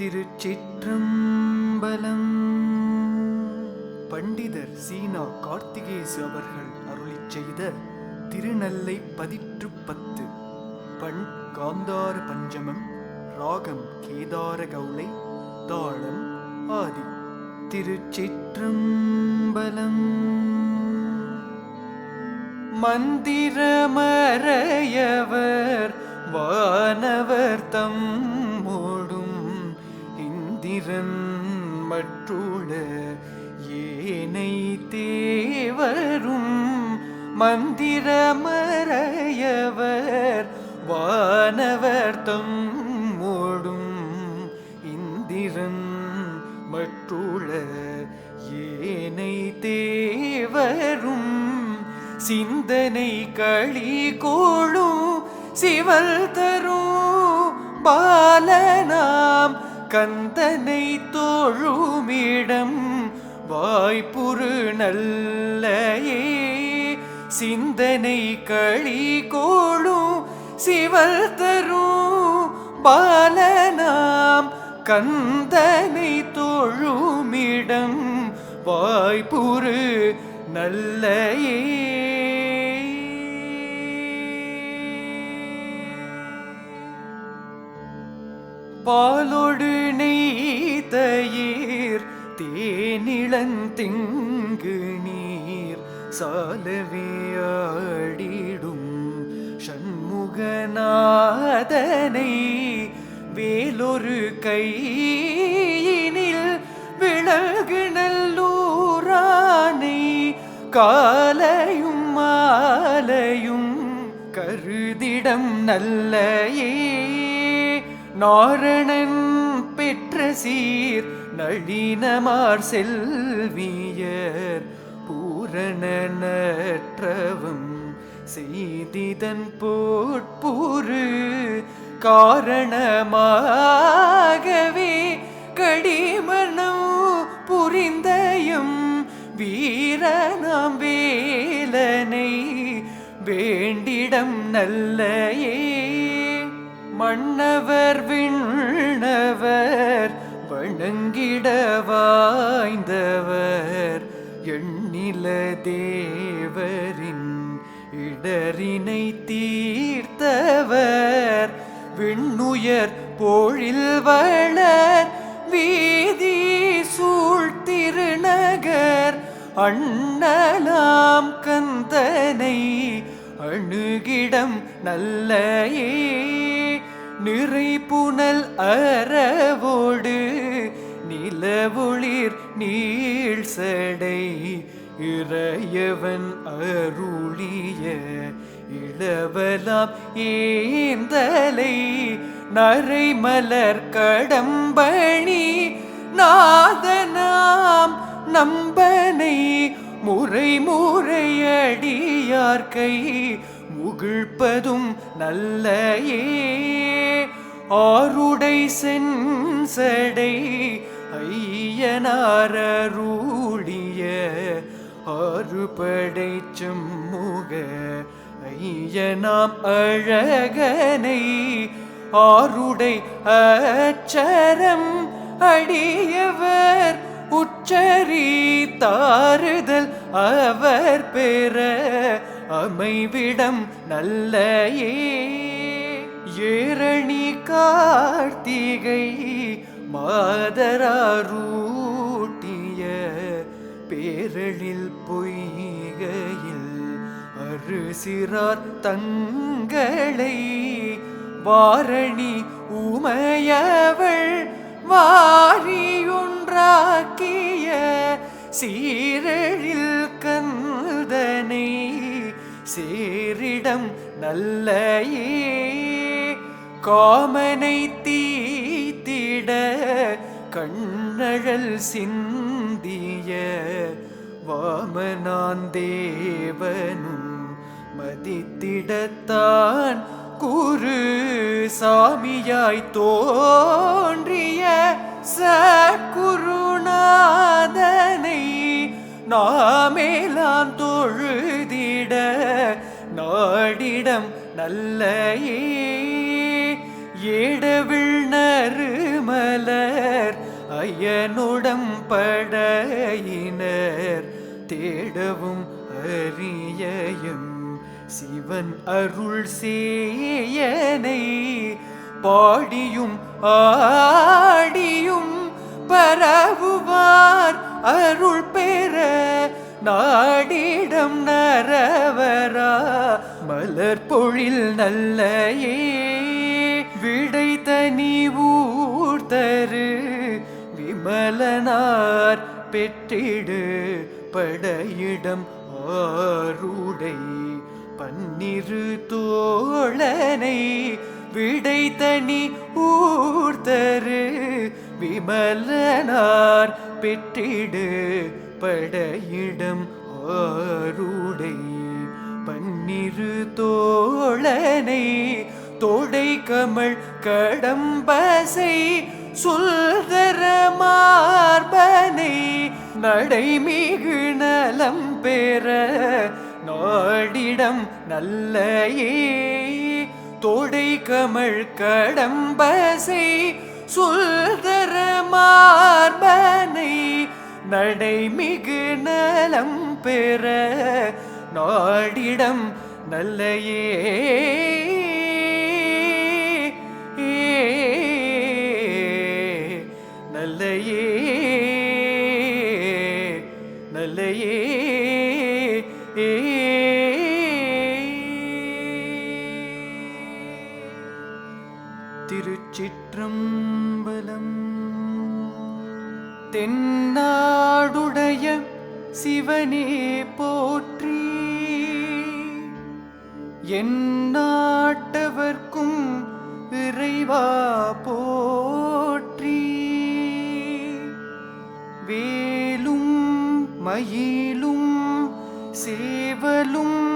திருச்சிற்றம்பலம். பண்டிதர் சீனா கார்த்திகேசு அவர்கள் அருளி செய்த திருநல்லை பதிற்று பத்து. பண் காந்தார பஞ்சமம் ராகம் கேதார கவுளை தாளம் ஆதி. திருச்சிற்றம்பலம். மந்திரமறையவர் வானவர் தம் இந்திரன் மற்றுள ஏனை தேவரும் மந்திரமறையவர் வானவர் தம்மோடும் இந்திரன் மற்றுள ஏனை தேவரும் சிந்தனை களி கோளும் சிவல் தரும் பாலனாம் கந்தனை தோழுமிடம் வாய்ப்புறு நல்லையே. சிந்தனை களி கோளும் சிவல் தரும் பாலனாம் கந்தனை தோழுமிடம் வாய்ப்புறு நல்லையே. பாலொடு நெய் தேனிழந்திங்கு நீர் சாலவே சண்முகநாதனை வேலொரு கையினில் விலகு நல்லூரானை காலையும் மாலையும் கருதிடம் நல்லையே. நாரணன் பெற்ற சீர் நளினமார் செல்வியர். பூரணனற்றவும் செய்திதன் போட்பூரு காரணமாகவே கடிமணம் புரிந்தயம் வீரனாம் வேலனை வேண்டிடம் நல்லையே மன்னவர் விண்ணவர் வணங்கிட வாய்ந்தவர். எண்ணில தேவரின் இடரினை தீர்த்தவர். விண்ணுயர் போழில் வளர் வீதி சூழ்த்திருநகர் அண்ணலாம் கந்தனை அணுகிடம் நல்லையே நிறை புனல் அறவோடு நிலவொளிர் நீள் சடை இறையவன் அருளிய இளவலாம் ஏந்தலை நரை மலர் கடம்பணி நாதனாம் நம்பனை முறை முறையடியார்கை முகிழ்ப்பதும் நல்லையே. ஆருடை சென்சடை ஐயனாரூழிய ஆறுபடை செம்முக ஐயனாம் அழகனை. ஆருடை அச்சரம் அடியவர் உச்சரி தாறுதல் அவர் பெற அமைவிடம் நல்லையே ஏரணி கார்த்திகை மாதராரூட்டிய பேரழில் பொய்கையில் அருசிறார் தங்களை வாரணி உமையவள் வாரியுன்றாக்கிய சீரழில் சேரிடம் நல்லையே காமனை தீத்திட கண்ணழல் சிந்திய வாமனான் தேவனும் மதித்திடத்தான் குரு சாமியாய் தோன்றிய நல்ல ஏடவிழ் நறுமலர் ஐயனுடம் படையினர் தேடவும் அரியயம் சிவன் அருள் சேயனை பாடியும் ஆடியும் பரவுவார் அருள் பெற. நாடிடம் நரவரா மலர் பொழில் நல்லையே விடை தனி ஊர்தரு விமலனார் பெற்றிடு படையிடம் ஆருடை பன்னிரு தோழனை விடை தனி ஊர்தரு விமலனார் பெற்றிடு பட இடம் ஆருடை. பன்னிரு தோழனை தோடை கமல் கடம்பசை சுல்தர மார்பனை நடைமிகு நலம் பெற நாடிடம் நல்லையே. தோடை கமல் கடம்பசை சுல்தர மார்பனை நடைமிகு நலம் பெற நாடிடம் நல்லையே. நல்லையே. நல்லையே. திருச்சிற்றம்பலம் நாடுடைய சிவனே போற்றி. என் நாட்டவர்க்கும் இறைவா போற்றி. வேலும் மயிலும் சேவலும்